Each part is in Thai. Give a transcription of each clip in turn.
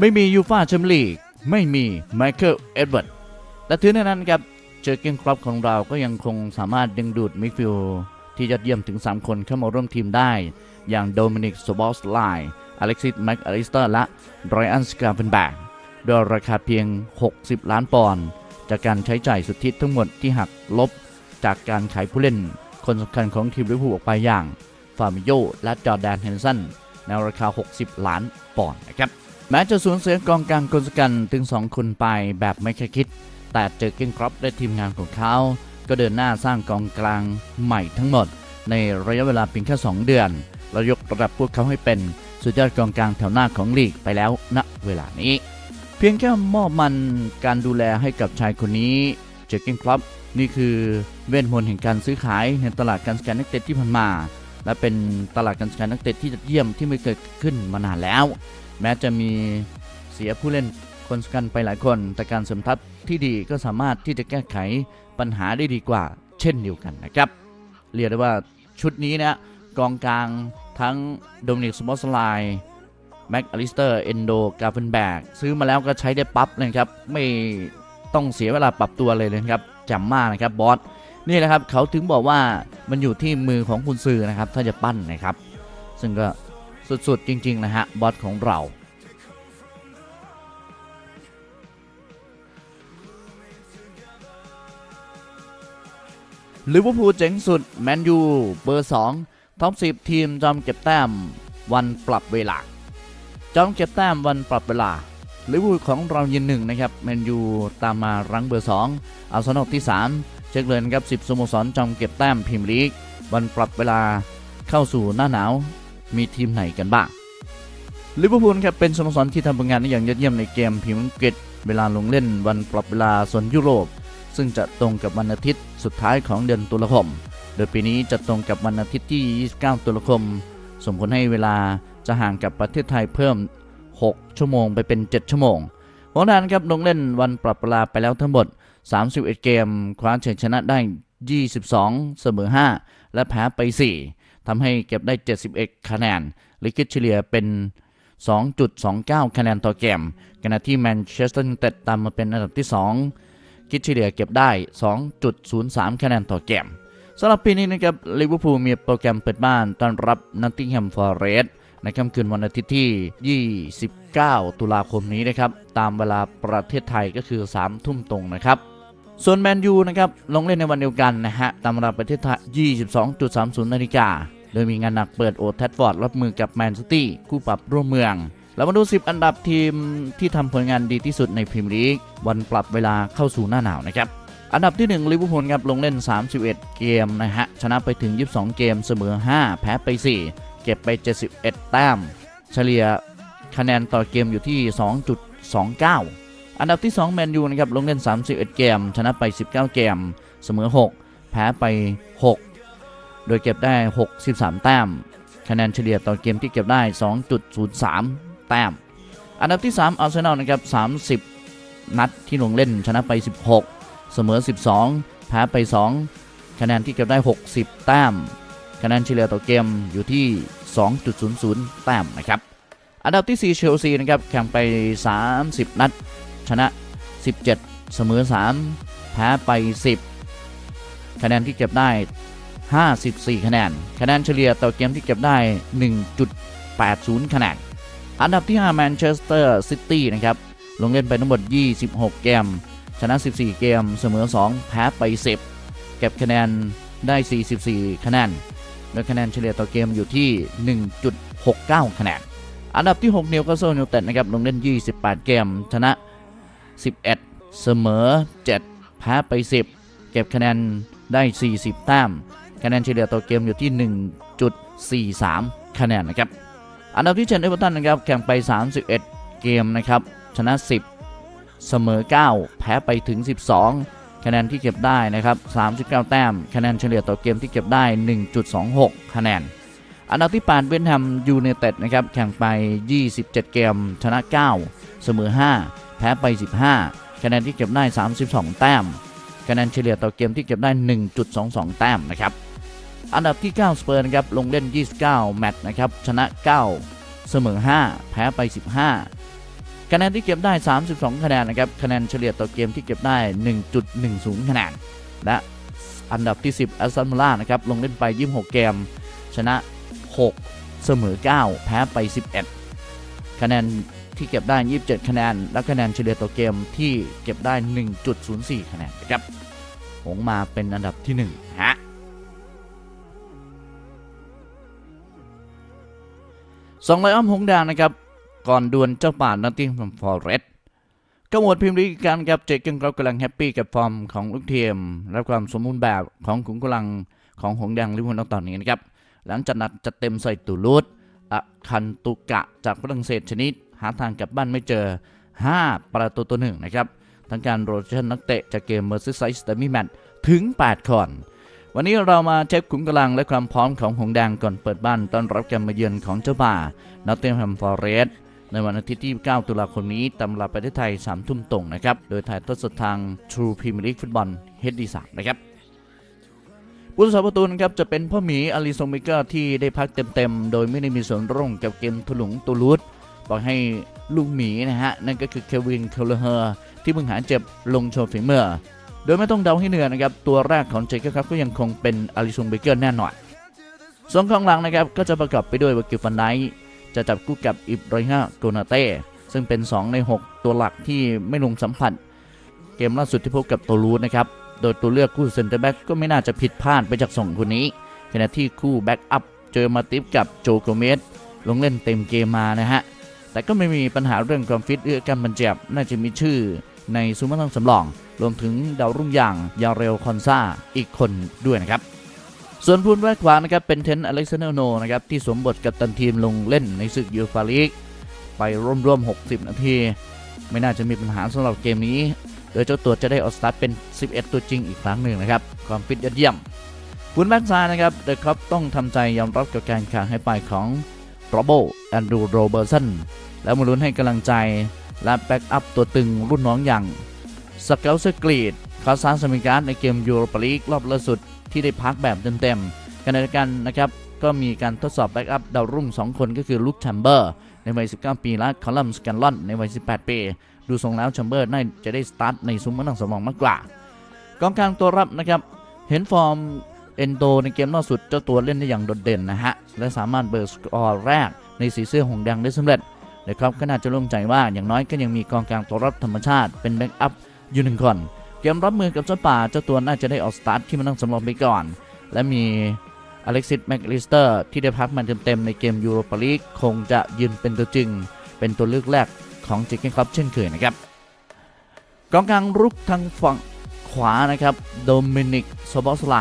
ไม่มียูฟาแชมเปี้ยนลีก ไม่มีไมเคิลเอ็ดเวิร์ดและถึงในนั้นครับเจอเกนครอปของเราก็ยังคงสามารถดึงดูดมิดฟิลด์ที่ยอดเยี่ยมถึง 3 คนเข้ามาร่วมทีมได้ อย่างโดมินิกโซบอสไลอเล็กซิสแม็กอลิสเตอร์และไรอันสกาเฟนแบกด้วยราคาเพียง 60 ล้านปอนด์จากการใช้จ่ายสุทธิทั้งหมดที่หักลบ จากการขายผู้เล่น คนสำคัญของทีมลิเวอร์พูลออกไปอย่างฟาร์มิโยและจอร์แดนเฮนสันในราคา 60 ล้านปอนด์นะครับ แม้จะสูญเสียกองกลางคนสำคัญถึง 2 คนไปแบบไม่คาดคิด แต่เจอเกนครอปและทีมงานของเขา ก็เดินหน้าสร้างกองกลางใหม่ทั้งหมด ในระยะเวลาเพียงแค่ 2 เดือนแล้วยกระดับพวกเขาให้เป็นสุดยอดกองกลางแถวหน้าของลีกไปแล้วณเวลานี้ เพียงแค่มอบมันการดูแลให้กับชายคนนี้เจอเกนครอปนี่คือเวทมนต์แห่งการซื้อขายในตลาดการสแกนนักเตะที่ผ่านมา และเป็นตลาดการสแกนนักเตะที่ยอดเยี่ยมที่ไม่เคยเกิดขึ้นมานานแล้ว แม้จะมีเสียผู้เล่นคนสำคัญไปหลายคน แต่การเสริมทัพที่ดีก็สามารถที่จะแก้ไขปัญหาได้ดีกว่า เช่นเดียวกันนะครับ เรียกได้ว่าชุดนี้นะกองกลางทั้งโดมินิกสมอสไลแม็กอลิสเตอร์เอนโดกาเฟนแบกซื้อมาแล้วก็ใช้ได้ปั๊บเลยครับ ไม่ต้องเสียเวลาปรับตัวเลยนะครับจ่มมากนะครับบอสนี่แหละครับเขาถึงบอกว่ามันอยู่ที่มือของคุณซื้อนะครับ ถ้าจะปั้นนะครับ ซึ่งก็ สุด ๆ จริง ๆ นะฮะ บอสของเราลิเวอร์พูลเจ๋งสุด แมนยู เบอร์ 2ท็อป10 ทีมจอมเก็บแต้มวันปรับเวลา จอมเก็บแต้มวันปรับเวลาลิเวอร์พูลของเรายืนหนึ่งนะครับ แมนยูตามมารั้งเบอร์ 2 อาร์เซนอลที่ 3 เช็คเลยนครับ 10สโมสรจอมเก็บแต้มพรีเมียร์ลีก วันปรับเวลาเข้าสู่หน้าหนาว มีทีมไหนกันบ้างลิเวอร์พูลครับเป็นสโมสรที่ทำผลงานได้อย่างยอดเยี่ยมในเกมพรีเมียร์อังกฤษเวลาลงเล่นวันปรับเวลาโซนยุโรป ซึ่งจะตรงกับวันอาทิตย์สุดท้ายของเดือนตุลาคม โดยปีนี้จะตรงกับวันอาทิตย์ที่ 29 ตุลาคมส่งผลให้เวลาจะห่างกับประเทศไทยเพิ่ม 6 ชั่วโมงไปเป็น 7 ชั่วโมงโหนานครับลงเล่นวันปรับเวลาไปแล้วทั้งหมด 31 เกม คว้าชัยชนะได้ 22 เสมอ 5 และแพ้ไป 4 ทำให้เก็บได้ 71 คะแนนหรือคิดเฉลี่ยเป็น 2.29 คะแนนต่อเกมขณะที่แมนเชสเตอร์ยูไนเต็ดตามมาเป็นอันดับที่ 2 คิดเฉลี่ยเก็บได้ 2.03 คะแนนต่อเกมสำหรับปีนี้นะครับลิเวอร์พูลมีโปรแกรมเปิดบ้านต้อนรับนัตติงแฮมฟอร์เรสต์ในค่ำคืนวันอาทิตย์ที่ 29 ตุลาคมนี้นะครับ ตามเวลาประเทศไทยก็คือ 3 ทุ่มตรงนะครับ ส่วนแมนยูนะครับ ลงเล่นในวันเดียวกันนะฮะ ตามเวลาประเทศไทย 22.30 นาฬิกา โดยมีงานหนักเปิดโอแทดฟอร์ดรับมือกับแมนซิตี้คู่ปรับร่วมเมืองแล้วมาดู 10 อันดับทีมที่ทำผลงานดีที่สุดในพรีเมียร์ลีกวันปรับเวลาเข้าสู่หน้าหนาวนะครับอันดับที่1ลิเวอร์พูลครับลงเล่น 31 เกมนะฮะชนะไปถึง 22 เกมเสมอ 5 แพ้ไป 4 เก็บไป 71 แต้ม เฉลี่ยคะแนนต่อเกมอยู่ที่ 2.29 อันดับที่2แมนยูนะครับลงเล่น 31 เกม ชนะไป 19 เกม เสมอ 6 แพ้ไป 6 โดยเก็บได้ 63 แต้ม คะแนนเฉลี่ยต่อเกมที่เก็บได้ 2.03 แต้ม อันดับที่ 3 อาร์เซนอลนะครับ 30 นัดที่ลงเล่นชนะไป 16 เสมอ 12 แพ้ไป 2 คะแนนที่เก็บได้ 60 แต้ม คะแนนเฉลี่ยต่อเกมอยู่ที่ 2.00 แต้มนะครับ อันดับที่ 4 เชลซีนะครับ แข่งไป 30 นัด ชนะ 17 เสมอ 3 แพ้ไป 10 คะแนนที่เก็บได้ 54 คะแนน คะแนนเฉลี่ยต่อเกมที่เก็บได้ 1.80 คะแนน อันดับที่ 5 แมนเชสเตอร์ซิตี้นะครับ ลงเล่นไปทั้งหมด 26 เกม ชนะ 14 เกม เสมอ 2 แพ้ไป 10 เก็บคะแนนได้ 44 คะแนน โดยคะแนนเฉลี่ยต่อเกมอยู่ที่ 1.69 คะแนน อันดับที่ 6 นิวคาสเซิลยูไนเต็ดนะครับ ลงเล่น 28 เกม ชนะ 11 เสมอ 7 แพ้ไป 10 เก็บคะแนนได้ 40 แต้ม คะแนนเฉลี่ยต่อเกมอยู่ที่ 1.43 คะแนนนะครับอันดับที่7เอเวอร์ตันนะครับแข่งไป 31 เกมนะครับชนะ 10 เสมอ 9 แพ้ไปถึง 12 คะแนนที่เก็บได้นะครับ 39 แต้ม คะแนนเฉลี่ยต่อเกมที่เก็บได้ 1.26 คะแนน อันดับที่ 8 เวนแฮมยูไนเต็ดนะครับแข่งไป 27 เกม ชนะ 9 เสมอ 5 แพ้ไป 15 คะแนนที่เก็บได้ 32 แต้ม คะแนนเฉลี่ยต่อเกมที่เก็บได้ 1.22 แต้มนะครับ อันดับที่ 9 สเปอร์นะครับลงเล่น 29 แมตช์นะครับชนะ 9 เสมอ 5 แพ้ไป 15 คะแนนที่เก็บได้ 32 คะแนนนะครับคะแนนเฉลี่ยต่อเกมที่เก็บได้ 1.10 คะแนน และอันดับที่ 10 a s ซันมาล่านะครับลงเล่นไป 26 เกม ชนะ 6 เสมอ 9 แพ้ไป 11 คะแนนที่เก็บได้ 27 คะแนน และคะแนนเฉลี่ยต่อเกมที่เก็บได้ 1.04 คะแนนนะครับหงมาเป็นอันดับที่ 1 ฮะ สองไลออมหงดงนะครับ ก่อนดวลเจ้าป่านนอตติงแฮมฟอร์เรสต์ก็หมวดพิมพ์ลีกกันครับเจเกนเรากำลังแฮปปี้กับฟอร์มของลูกเทียมและความสมบูรณ์แบบของขุนกำลังของหงแดงลิเวอร์พูลตอนนี้นะครับ หลังจากนัดจัดเต็มใส่ตูลูดอะคันตุกะจากฝรั่งเศสชนิด หาทางกลับบ้านไม่เจอ 5 ประตูต่อหนึ่งนะครับทั้งการโรเชนนักเตะจากเกมเมอร์ซิไซส์เดมี่แมตถึง 8 คน วันนี้เรามาเช็คขุมกำลังและความพร้อมของหงแดงก่อนเปิดบ้านต้อนรับการมาเยือนของเจ้าป่านอตเทนแฮมฟอร์เรสในวันอาทิตย์ที่ 9 ตุลาคมนี้ตามเวลาประเทศไทย 3 ทุ่มตรงนะครับ โดยถ่ายทอดสดทาง True Premier League Football HD3 นะครับผู้รักษาประตูนะครับจะเป็นพ่อหมีอลิซงเมเกอร์ที่ได้พักเต็มๆ โดยไม่ได้มีส่วนร่วมกับเกมถลุงตูลูดบอกให้ลูกหมีนะฮะ นั่นก็คือเควินเคลเฮอร์ที่เพิ่งหาเจ็บลงโชว์ฝีมือ ดยไม่ต้องเดาให้เหนื่อยนะครับ ตัวแรกของเจคครับก็ยังคงเป็นอลิซงเบเกอร์แน่นอนส่วนกองหลังนะครับก็จะประกอบไปด้วยวากิฟันไดค์จะจับคู่กับอิบราฮิมโกนาเต้ซึ่งเป็น 2 ใน 6 ตัวหลักที่ไม่ลงสัมผัส เกมล่าสุดที่พบกับโตลูนะครับ โดยตัวเลือกคู่เซนเตอร์แบ็กก็ไม่น่าจะผิดพลาดไปจากสองคนนี้ขณะที่คู่แบ็กอัพเจอมาติฟกับโจโกเมสลงเล่นเต็มเกมมานะฮะแต่ก็ไม่มีปัญหาเรื่องความฟิตเอื้อกันบรรเจ็บน่าจะมีชื่อ ในซูเปอร์ทังสำรอง รวมถึงดาวรุ่งอย่างยาเรลคอนซาอีกคนด้วยนะครับส่วนพูนแวกขวานะครับเป็นเทนอเล็กซานเดอร์โนนะครับที่สวมบทกับตันทีมลงเล่นในศึกยูฟาลีกไปร่วมๆ 60 นาที ไม่น่าจะมีปัญหาสำหรับเกมนี้ โดยเจ้าตัวจะได้ออสตาร์เป็น 11 ตัวจริงอีกครั้งหนึ่งนะครับ ความฟิตยอดเยี่ยมฟุนแบ็กซ้ายนะครับเดอะครับต้องทำใจยอมรับกับการขาดให้ไปของโรโบแอนดรูโรเบอร์สันแล้วมาลุ้นให้กำลังใจ และแบ็กอัพตัวตึงรุ่นน้องอย่างสเกลเซกรีดคาซานสมิการ์ในเกมยูโรปาลีกรอบล่าสุดที่ได้พักแบบเต็มๆขณะเดียวกันนะครับก็มีการทดสอบแบ็กอัพดาวรุ่ง 2 คนก็คือลุคแชมเบอร์ในวัย 19 ปีและคอลัมสแกนลอนในวัย 18 ปี ดูทรงแล้วแชมเบอร์น่าจะได้สตาร์ทในซุ้มมันนังสมองมากกว่ากองกลางตัวรับนะครับ เห็นฟอร์มเอนโดในเกมล่าสุดเจ้าตัวเล่นได้อย่างโดดเด่นนะฮะ และสามารถเบิร์สกอร์แรกในสีเสื้อหงแดงได้สำเร็จ นะครับก็น่าจะโล่งใจว่าอย่างน้อยก็ยังมีกองกลางตัวรับธรรมชาติเป็นแบ็กอัพอยู่หนึ่งคนเกมรับมือกับเจ้าป่าเจ้าตัวน่าจะได้ออกสตาร์ทที่มันต้องสำรองไปก่อน และมีอเล็กซิสแมคลิสเตอร์ที่ได้พักมันเต็มๆในเกมยูโรปาลีกคงจะยืนเป็นตัวจริง เป็นตัวเลือกแรกของเจคเกนครับเช่นเคยนะครับกองกลางรุกทางฝั่งขวานะครับโดมินิกโซบอสไล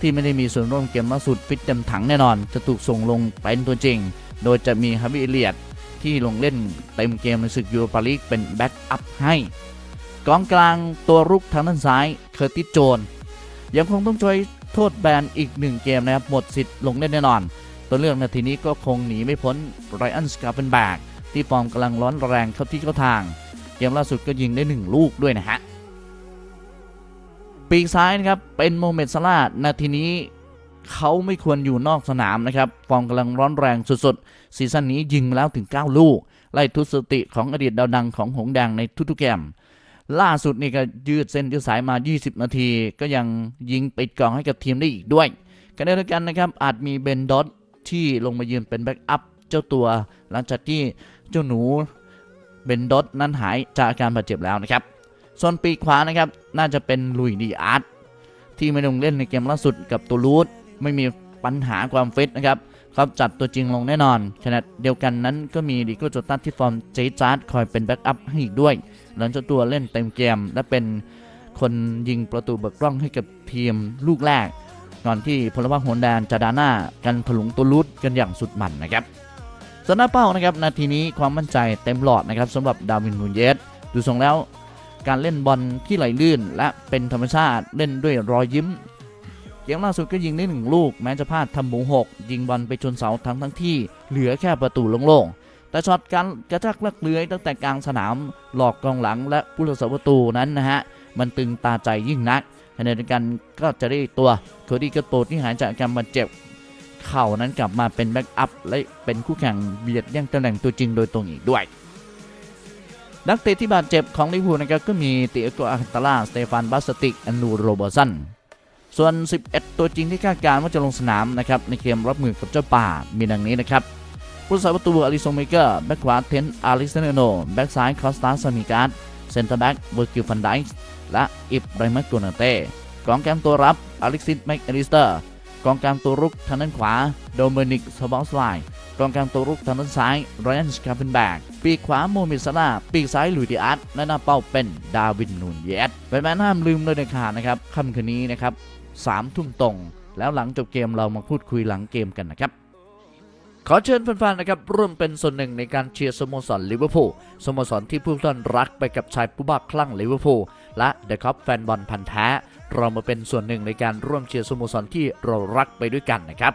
ที่ไม่ได้มีส่วนร่วมเกมล่าสุดฟิตเต็มถังแน่นอน จะถูกส่งลงเป็นตัวจริง โดยจะมีฮาวิเอเลียด ที่ลงเล่นเต็มเกมในศึกยูโรปาลีกเป็นแบ็กอัพให้กองกลางตัวรุกทางด้านซ้ายเคอร์ติสโจน ยังคงต้องช่วยโทษแบนอีกหนึ่งเกมนะครับหมดสิทธิ์ลงเล่นแน่นอน ตัวเลือกนาทีนี้ก็คงหนีไม่พ้นไรอันสกาเป็นแบกที่ฟอร์มกำลังร้อนแรงเข้าที่เข้าทาง เกมล่าสุดก็ยิงได้ 1 ลูกด้วยนะฮะปีกซ้ายนะครับเป็นโมเมดซาลานาทีนี้ เขาไม่ควรอยู่นอกสนามนะครับ ฟอร์มกำลังร้อนแรงสุดๆ ซีซั่นนี้ยิงมาแล้วถึง 9 ลูก ไล่ทุสติของอดีตดาวดังของหงแดงในทุกๆเกม ล่าสุดนี่ก็ยืดเส้นยืดสายมา 20 นาที ก็ยังยิงปิดกองให้กับทีมได้อีกด้วยกันเดียวกันนะครับ อาจมีเบนดอตที่ลงมายืนเป็นแบ็กอัพเจ้าตัว หลังจากที่เจ้าหนูเบนดอตนั้นหายจากอาการบาดเจ็บแล้วนะครับ ส่วนปีกขวานะครับน่าจะเป็นลุยดีอาร์ตที่ไม่ลงเล่นในเกมล่าสุดกับตูลูส ไม่มีปัญหาความฟิตนะครับครับจัดตัวจริงลงแน่นอนขณะเดียวกันนั้นก็มีดิโกโจตัสที่ฟอร์มเจจาร์ดคอยเป็นแบ็กอัพให้อีกด้วย หลังจากตัวเล่นเต็มเกม และเป็นคนยิงประตูเบิกกล้องให้กับทีมลูกแรก ก่อนที่พลวัตโหนแดนจะดาหน้ากันถลุงตัวลุดกันอย่างสุดมันนะครับสำหรับเป้านะครับนาทีนี้ความมั่นใจเต็มหลอดนะครับสำหรับดาวินนูเยสดูทรงแล้วการเล่นบอลที่ไหลลื่น และเป็นธรรมชาติเล่นด้วยรอยยิ้ม เกมล่าสุดก็ยิงได้หนึ่งลูก แม้จะพลาดทำหมูหกยิงบอลไปชนเสาทั้งทั้งที่เหลือแค่ประตูโล่งๆแต่ช็อตการกระชากลักเลื้อยตั้งแต่กลางสนามหลอกกองหลังและผู้รักษาประตูนั้นนะฮะมันตึงตาใจยิ่งนักขณะเดียวกันก็จะได้ตัวโคดี้กระโตที่หายจากอาการบาดเจ็บเข่านั้นกลับมาเป็นแบ็กอัพและเป็นคู่แข่งเบียดแย่งตำแหน่งตัวจริงโดยตรงอีกด้วยนักเตะที่บาดเจ็บของลิเวอร์พูลนะครับก็มีเตียโกอาคันตาลาสเตฟานบาสติกอนูโรเบอร์สัน ส่วน 11 ตัวจริงที่คาดการณ์ว่าจะลงสนามนะครับในเกมรับมือกับเจ้าป่ามีดังนี้นะครับผู้สาประตูอลิซงเมเกอร์แบ็กขวาเทนอาริสเนโนแบ็กซ้ายคอสตาสมิการ์ดเซนเตอร์แบ็กเวอร์กิลฟันไดส์และอิบราฮิมโกนาเต้กองกลางตัวรับอเล็กซิสแม็กอลิสเตอร์กองกลางตัวรุกทางด้านขวาโดมินิกสบอสไล กองกลางตัวรุกทางด้านซ้ายไรอันสคาเฟนแบกปีกขวาโมมิดซาลาปีกซ้ายลุยดิอาร์ตและหน้าเป้าเป็นดาวินนูนเยสเป็นแมนห้ามลืมเลยเด็ดขานะครับค่ำคืนนี้นะครับสามทุ่มตรง แล้วหลังจบเกมเรามาพูดคุยหลังเกมกันนะครับขอเชิญแฟนๆ นะครับร่วมเป็นส่วนหนึ่งในการเชียร์สโมสรลิเวอร์พูลสโมสรที่ผู้ท่านรักไปกับชายผู้บ้าคลั่งลิเวอร์พูลและเดอะคัพแฟนบอลพันธ์แท้ เรามาเป็นส่วนหนึ่งในการร่วมเชียร์สโมสรที่เรารักไปด้วยกันนะครับ